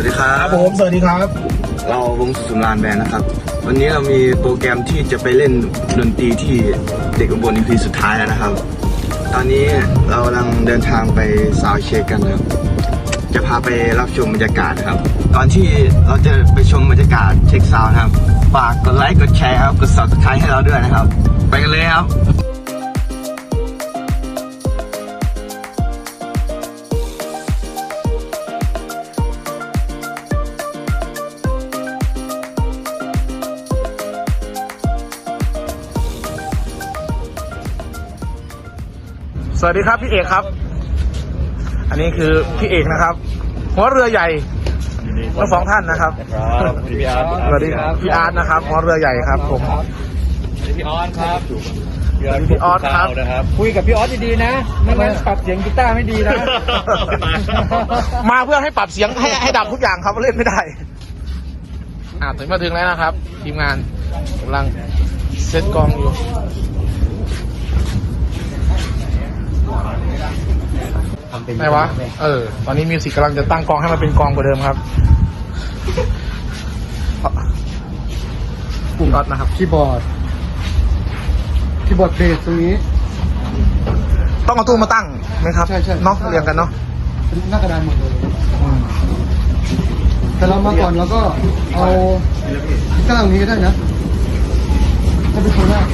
วัสดีครัครับ บผมสวัสดีครับ เราวงสุนรานแบนด์นะครับ วันนี้เรามีโปรแกรมที่จะไปเล่นดนตรีที่เด็กอุบล EP สุดท้ายแล้วนะครับ ตอนนี้เรากำลังเดินทางไปซาวด์เช็คกันนะครับ จะพาไปรับชมบรรยากาศนะครับก่อนที่เราจะไปชมบรรยากาศเช็คซาวด์นะครับ ฝากกดไลค์กดแชร์ครับ กด subscribe ให้เราด้วยนะครับ ไปกันเลยครับ สวัสดีครับพี่เอกครับ อันนี้คือพี่เอกนะครับ หัวเรือใหญ่ทั้งสองท่านนะครับครับพี่อาร์ตสวัสดีครับพี่อาร์ตนะครับหัวเรือใหญ่ครับผมพี่ออสครับพี่ออสครับนะครับคุยกับพี่ออสดีๆนะไม่งั้นปรับเสียงกีตาร์ไม่ดีนะ มาเพื่อให้ปรับเสียงให้ให้ดับทุกอย่างครับเล่นไม่ได้อ่าถึงมาถึงแล้วนะครับ ทีมงานกำลังเซตกล้องอยู่ ไหนวะ เออ ตอนนี้มิวสิกกำลังจะตั้งกองให้มันเป็นกองกว่าเดิมครับปุ่มออสนะครับคีย์บอร์ดคีย์บอร์ดเบสตรงนี้ ต้องเอาตู้มาตั้งไหมครับใช่ใช่ เนาะเรียงกันเนาะเป็นหน้ากระดานหมดเลย แต่เรามาก่อนเราก็เอากีตาร์ตรงนี้ก็ได้นะถ้าเป็นคนแรก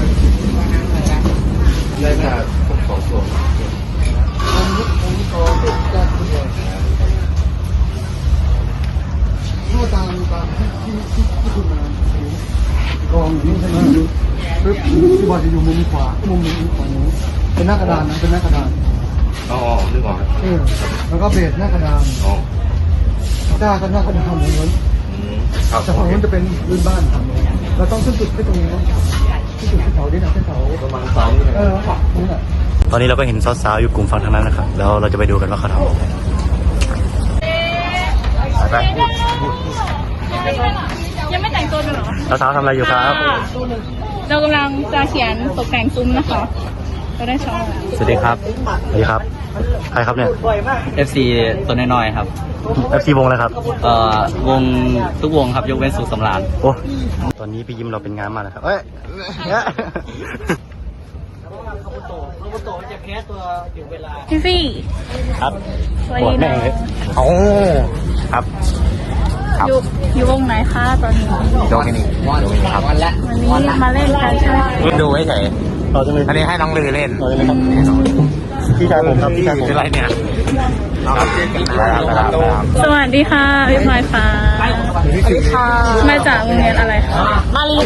ได้มาสองส่วน ทั่วตามตามที่ที่ที่ที่คุณมากองอยู่นี่ใช่ไหมปึ๊บคีย์บอร์ดจะอยู่มุมขวามุมนี้ฝั่งนี้เป็นหน้ากระดานนะเป็นหน้ากระดานอ๋อนึกออกครับเออแล้วก็เบสหน้ากระดานอ๋อกีตาร์ก็หน้ากระดานเหมือนกันอืมครับแต่ฝั่งนู้นจะเป็นพื้นบ้านฝั่งนู้นเราต้องขึ้นจุดที่ตรงนี้นะที่จุดที่เขาดินะที่เขาประมาณสองนี่เออนี่แหละ ตอนนี้เราก็เห็นสาวๆอยู่กลุ่มฝั่งทางนั้นนะครับแล้วเราจะไปดูกันว่าเขาทำอะไรไปยังไม่แต่งตัวเลยเหรอสาวๆทำอะไรอยู่ครับเรากำลังจะเขียนตกแต่งซุ้มนะคะก็ได้ชอบสวัสดีครับสวัสดีครับใครครับเนี่ย FC ตัวน้อยๆครับ FC วงอะไรครับเอ่อวงทุกวงครับยกเว้นสุขสำราญโอ้ตอนนี้พี่ยิ้มเราเป็นงานมากนะครับเอ้ย เนี่ยพี่ฟี่ครับสวัสดีนะโอ้ครับอยู่อยู่วงไหนคะตอนนี้โดนนี่ครับวันนี้มาเล่นกันใช่ไหมดูไว้เฉยต่อจังเลยอันนี้ให้น้องลือเล่นต่อจังเลยครับพี่ชายผมครับพี่ชายผมอะไรเนี่ย สวัสดีค่ะพี่พลอยฟ้ามาจากโรงเรียนอะไรคะมาลี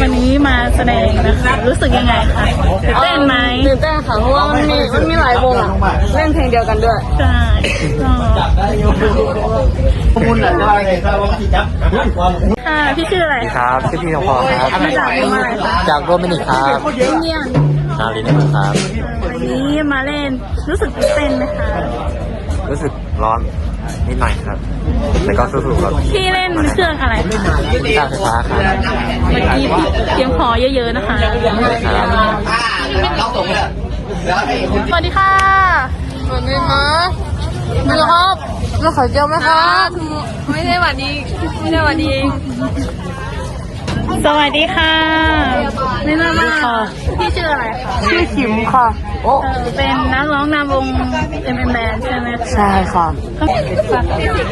วันนี้มาแสดงนะคะรู้สึกยังไงคะตื่นเต้นไหมตื่นเต้นค่ะเพราะว่ามันมีมันมีหลายวงอะเล่นเพลงเดียวกันด้วยใช่ค่ะพี่ชื่ออะไรครับชื่อพี่ทองพรครับมาจากวงอะไรคะจากโรมินิกครับเนียนนาลีนะครับ วันนี้มาเล่นรู้สึกตื่นเต้นไหมคะรู้สึกร้อนนิดหน่อยครับแต่ก็สู้ๆครับพี่เล่นเครื่องอะไรคะกีตาร์ไฟฟ้าครับเมื่อกี้เตรียมขอเยอะๆนะคะ สวัสดีค่ะสวัสดีค่ะมีครับมีไข่เจียวไหมครับไม่ใช่หวัดดีไม่ใช่หวัดดี สวัสดีค่ะไม่น่ามาพี่ชื่ออะไรคะชื่อขิมค่ะ โอ้เออเป็นนักร้องนำวง M M Band ใช่ไหมคะใช่ค่ะ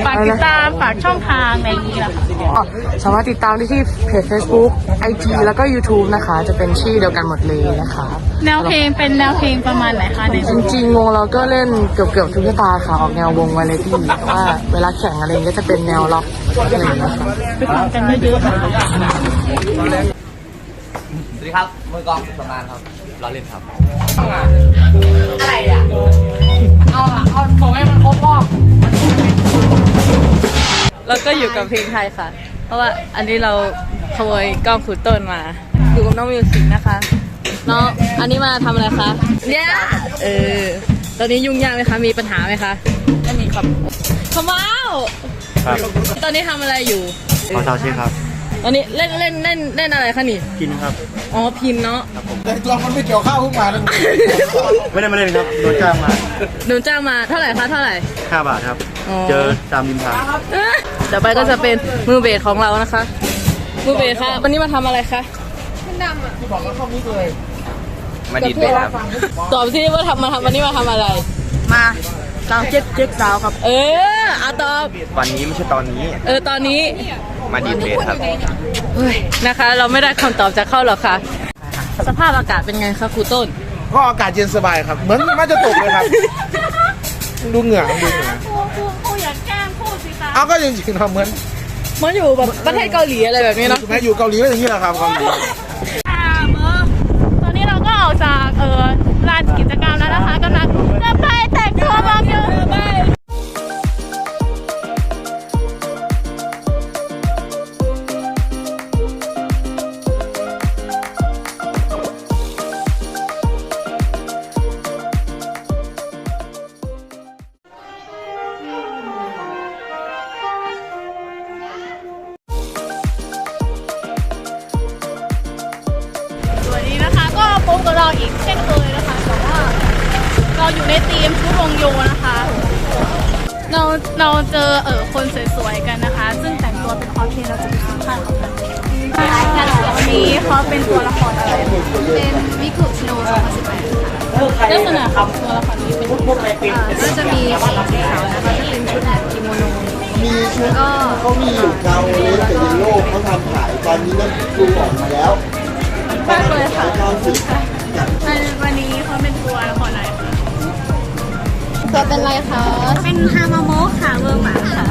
ฝากติดตามฝากช่องทางในนี้ล่ะค่ะอ๋อสามารถติดตามได้ที่เพจ Facebook IG แล้วก็ YouTube นะคะ จะเป็นชื่อเดียวกันหมดเลยนะคะ แนวเพลงเป็นแนวเพลงประมาณไหนคะในจริงๆวงเราก็เล่นเกือบๆทุกสไตล์ค่ะออกแนววงวาไรตี้แต่ว่าเวลาแข่งอะไรก็จะเป็นแนวล็อกอะ ไรอย่างเงี้ยค่ะไปฟังกันเยอะๆนะคะสวัสดีครับมือกองสำราญครับรอเล่นครับบแล้วก็อยู่กับเพลงไทยค่ะ เพราะว่าอันนี้เราขโมยกล้องขุดต้นมา อยู่กับน้องมิวสิกนะคะ น้อง อันนี้มาทำอะไรคะเนี่ยเออ ตอนนี้ยุ่งยากไหมคะ มีปัญหาไหมคะ ไม่มีครับขมาว ครับตอนนี้ทำอะไรอยู่ ขอเช้าเช่ครับ ตอนนี้เล่นเล่นเล่นเล่นอะไรคะนี่ กินครับ อ๋อพินเนาะ แต่ตัวมันไม่เกี่ยวข้าวขึ้นมาเลยไม่ได้มาเล่นครับ โดนจ้างมาโดนจ้างมาเท่าไหร่คะเท่าไหร่ 5 บาทครับเจอตามริมทางต่อไปก็จะเป็นมือเบสของเรานะคะ มือเบสคะวันนี้มาทำอะไรคะ มาดีดเบสครับ ตอบสิว่าทำมาทำวันนี้มาทำอะไร มา สาวเจ๊กเจ๊กสาวครับ เออเอาตอบ วันนี้ไม่ใช่ตอนนี้ เออตอนนี้ มาดีดเบสครับ เฮ้ยนะคะ เราไม่ได้คำตอบจากเข้าหรอกค่ะ สภาพอากาศเป็นไงคะครูต้น ก็อากาศเย็นสบายครับ เหมือนมันจะตกเลยครับ ดูเหงื่อดูเหงื่อครูครูครูอยากแกล้งพูดสิคะเอาก็จริงๆครับเหมือนเหมันอยู่แบบประเทศเกาหลีอะไรแบบนี้เนาะแม้อยู่เกาหลีก็อย่างนี้แหละครับเกาหลีอ่าเบอร์ตอนนี้เราก็ออกจากเออานกิจกรรมแล้วนะคะกำลังจะไปแต่งตัวบอมอยู่ เขาเป็นตัวละครอะไร เป็นมิคุชิโนะ2018ลักษณะของตัวละครนี้เป็นก็จะมีสีขาวนะคะจะเป็นชุดแบบกิโมโน มีชุดเขามีอยู่เกาเลสกับเยลโล่เขาทำขายตอนนี้นั่นดูออกมาแล้วมากเลยค่ะตอนสิวันนี้เขาเป็นตัวละครอะไรคะตัวเป็นอะไรคะ เป็นฮามาโมะค่ะเวอร์หมาค่ะ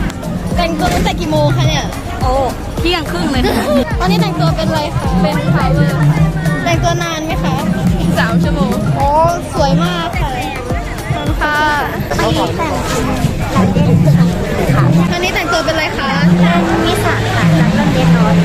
แต่งตัวตั้งแต่กี่โมงคะเนี่ย โอ้ เที่ยงครึ่งเลยค่ะตอนนี้แต่งตัวเป็นอะไรคะเป็นพาวเวอร์แต่งตัวนานไหมคะสามชั่วโมงโอ้สวยมากค่ะขอบคุณค่ะตอนนี้แต่งตัวเป็นอะไรคะเป็นมิสาค่ะนักเล่นเรียนนอน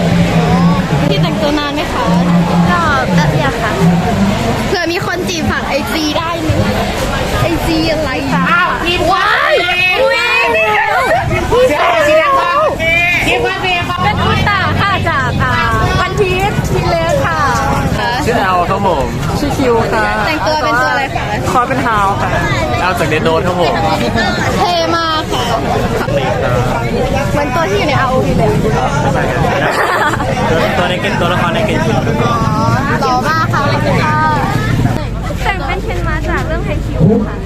จากเดนโดนครับผมเท่มากค่ะเหมือนตัวที่อยู่ใน ROV เลยตัวในเกมตัวละครในเกมชุดอ๋อหล่อมากค่ะขอบคุณค่ะแต่งเป็นเคนมาจากเรื่องไฮคิวค่ะ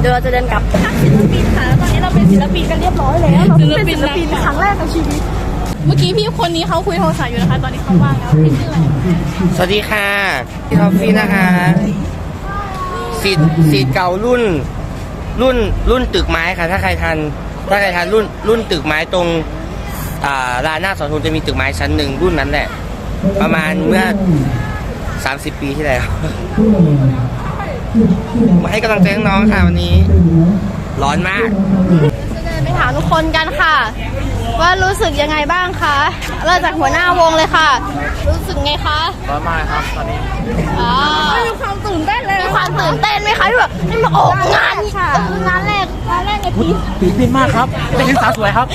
เดี๋ยวเราจะเดินกลับศิลปินค่ะ ตอนนี้เราเป็นศิลปินกันเรียบร้อยแล้วเราศิลเป็นปินศิลปินนะครั้งแรกในชีวิต เมื่อกี้พี่คนนี้เขาคุยโทรศัพท์อยู่นะคะ ตอนนี้เขาว่างแล้วพี่ชื่ออะไร สวัสดีค่ะพี่ทอฟฟี่นะคะ สีดสีดเก่ารุ่น รุ่นรุ่นตึกไม้ค่ะ ถ้าใครทัน ถ้าใครทันรุ่นรุ่นตึกไม้ตรงอ่าลานหน้าสอนทุนจะมีตึกไม้ชั้นหนึ่งรุ่นนั้นแหละ ประมาณเมื่อ 30 ปีที่แล้วมาให้กำลังใจน้องๆค่ะวันนี้ ร้อนมาก จะเดินไปถามทุกคนกันค่ะ ว่ารู้สึกยังไงบ้างคะเริ่มจากหัวหน้าวงเลยค่ะ รู้สึกไงคะร้อนมากครับตอนนี้อ่ามีความตื่นเต้นเลยมีความตื่นเต้นไหมคะที่แบบได้มาออกงานเอองานแรกงานแรกในปีตื่นเต้นมากครับได้เห็นสาวสวยครับ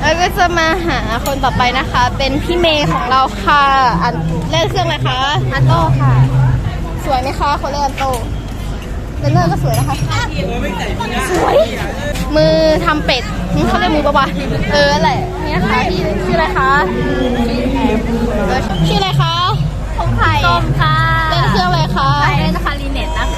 แล้วก็จะมาหาคนต่อไปนะคะ เป็นพี่เมย์ของเราค่ะอันเล่นเครื่องอะไรคะอันโต้ค่ะ สวยไหมคะคนเล่นอันโต้ เลนเนอร์ก็สวยนะคะ สวย มือทำเป็ดหึเขาเรียกมือปะวะเออนั่นแหละนี่นะคะพี่ชื่ออะไรคะเออชื่ออะไรคะทงไข่ส้มค่ะเล่นเครื่องอะไรคะเล่นคาริเนตนะคะ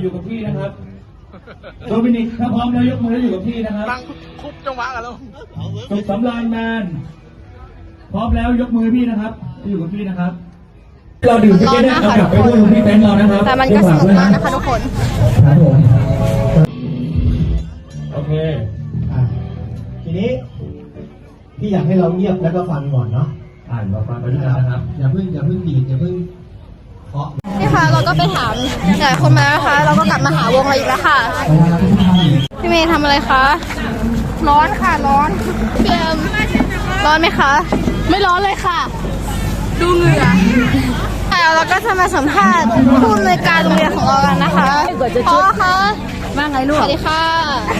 อย่าอยู่กับพี่นะครับโดมินิกถ้าพร้อมแล้วยกมือแล้วอยู่กับพี่นะครับตั้งคุบจังหวะกันแล้วสุขสำราญแมนพร้อมแล้วยกมือให้พี่นะครับที่อยู่กับพี่นะครับ เราดื่มไปได้เอากลับไปด้วยคุณพี่แฟนเรานะครับแต่มันก็สนุกมากนะคะทุกคนครับผมโอเคทีนี้พี่อยากให้เราเงียบแล้วก็ฟังก่อนเนาะอ่านมาฟังไปด้วยกันนะครับอย่าเพิ่งอย่าเพิ่งดีดอย่าเพิ่งเคาะ นี่ค่ะเราก็ไปถามหลายคนมาแล้วนะคะ เราก็กลับมาหาวงเราอีกแล้วค่ะ พี่เมย์ทำอะไรคะ ร้อนค่ะร้อนเพียมร้อนไหมคะ ไม่ร้อนเลยค่ะ ดูเหงื่อเราก็จะมาสัมภาษณ์ผู้อำนวยการโรงเรียนของเรากันนะคะพ่อคะว่าไงลูสกวัสดีค่ะ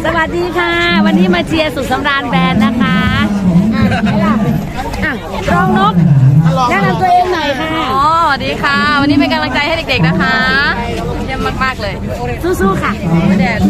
สวัสดีค่ะ วันนี้มาเชียร์สุขสำราญแบรนด์นะคะอะรองนก แนะนำตัวเองหน่อยค่ะอ๋อสวัสดีค่ะ วันนี้เป็นกำลังใจให้เด็กๆนะคะ เยี่ยมมากๆเลย สู้ๆค่ะแดด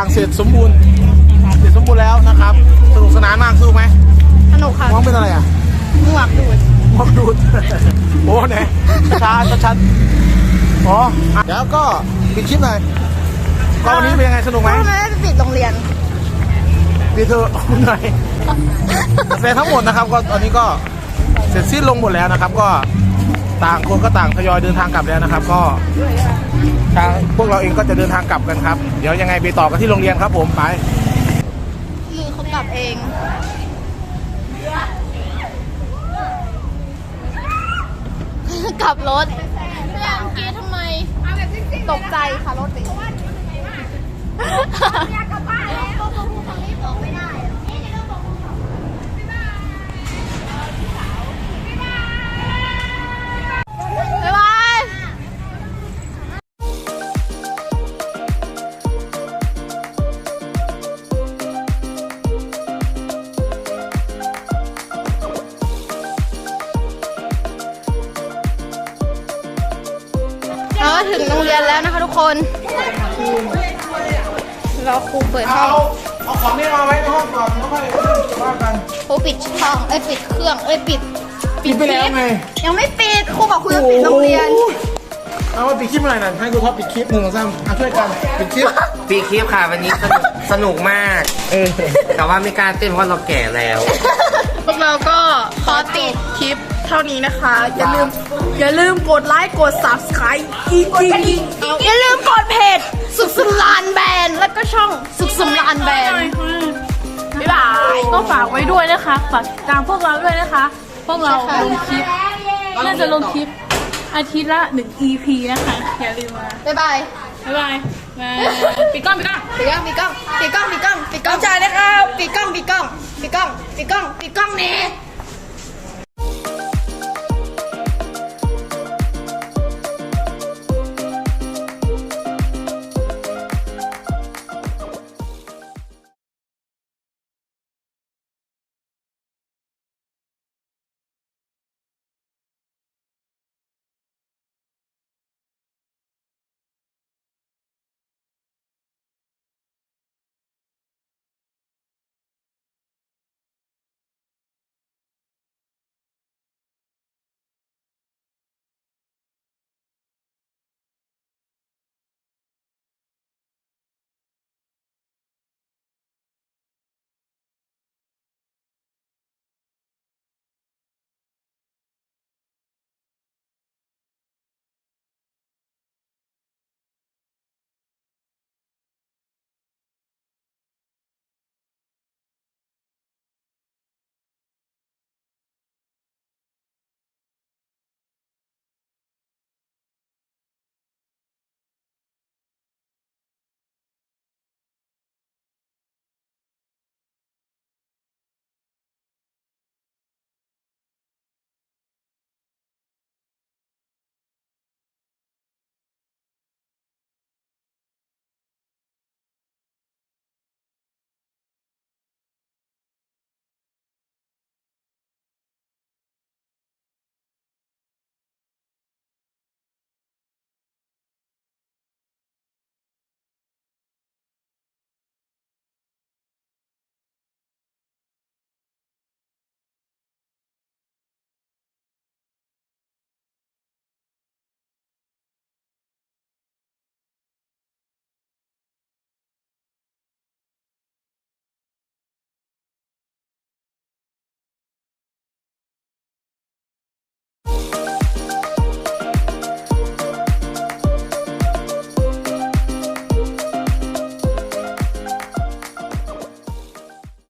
อย่างเสร็จสมบูรณ์ เสร็จสมบูรณ์แล้วนะครับ สนุกสนานมากสู้ไหมสนุกค่ะมองเป็นอะไรอะหมวกดูดมองดูดโอ้ไหนช้าชัดๆอ๋ออะแล้วก็ปิดคลิปหน่อยก็วันนี้เป็นยังไงสนุกไหมทำไมไม่ไปปิดโรงเรียนปีเธอคุณหน่อยแต่ทั้งหมดนะครับ ก็ตอนนี้ก็เสร็จสิ้นลงหมดแล้วนะครับ ก็ ต่างคนก็ต่างทยอยเดินทางกลับแล้วนะครับ ก็ทางพวกเราเองก็จะเดินทางกลับกันครับ เดี๋ยวยังไงไปต่อกันที่โรงเรียนครับผมไปมือเขากลับเองกลับรถแต่เมื่อกี้ทำไมตกใจค่ะรถติด เราก็ถึงโรงเรียนแล้วนะคะทุกคนรอครูเปิดห้องเอาของนี้มาไว้ในห้องก่อนแล้วค่อยว่ากันครูปิดช่องเอ้ยปิดเครื่องเอ้ยปิดปิดไปแล้วไงยังไม่ปิดครูบอกครูจะปิดโรงเรียน เอามาปิดคลิปอะไรหน่อยให้กูท็อปปิดคลิปหนึ่งสองสามอะช่วยกันปิดคลิปปีคลิปค่ะวันนี้สนุกสนุกมาก เออแต่ว่าไม่กล้าเต้นเพราะเราแก่แล้ว พวกเราก็ขอติดคลิป เท่านี้นะคะ อย่าลืม อย่าลืมกดไลค์กด subscribe อีกอีกอีกอย่าลืมกดเพจสุขสำรานแบรนด์แล้วก็ช่องสุขสำรานแบรนด์บ๊ายบายก็ฝากไว้ด้วยนะคะฝากติดตามพวกเราด้วยนะคะ พวกเราลงคลิปน่าจะลงคลิปอาทิตย์ละหนึ่ง EP นะคะ อย่าลืมมาบ๊ายบายบ๊ายบายมาปิดกล้องปิดกล้องปิดกล้องปิดกล้องปิดกล้องปิดกล้องปิดกล้องจ่ายนะครับปิดกล้องปิดกล้องปิดกล้องปิดกล้องปิดกล้องนี่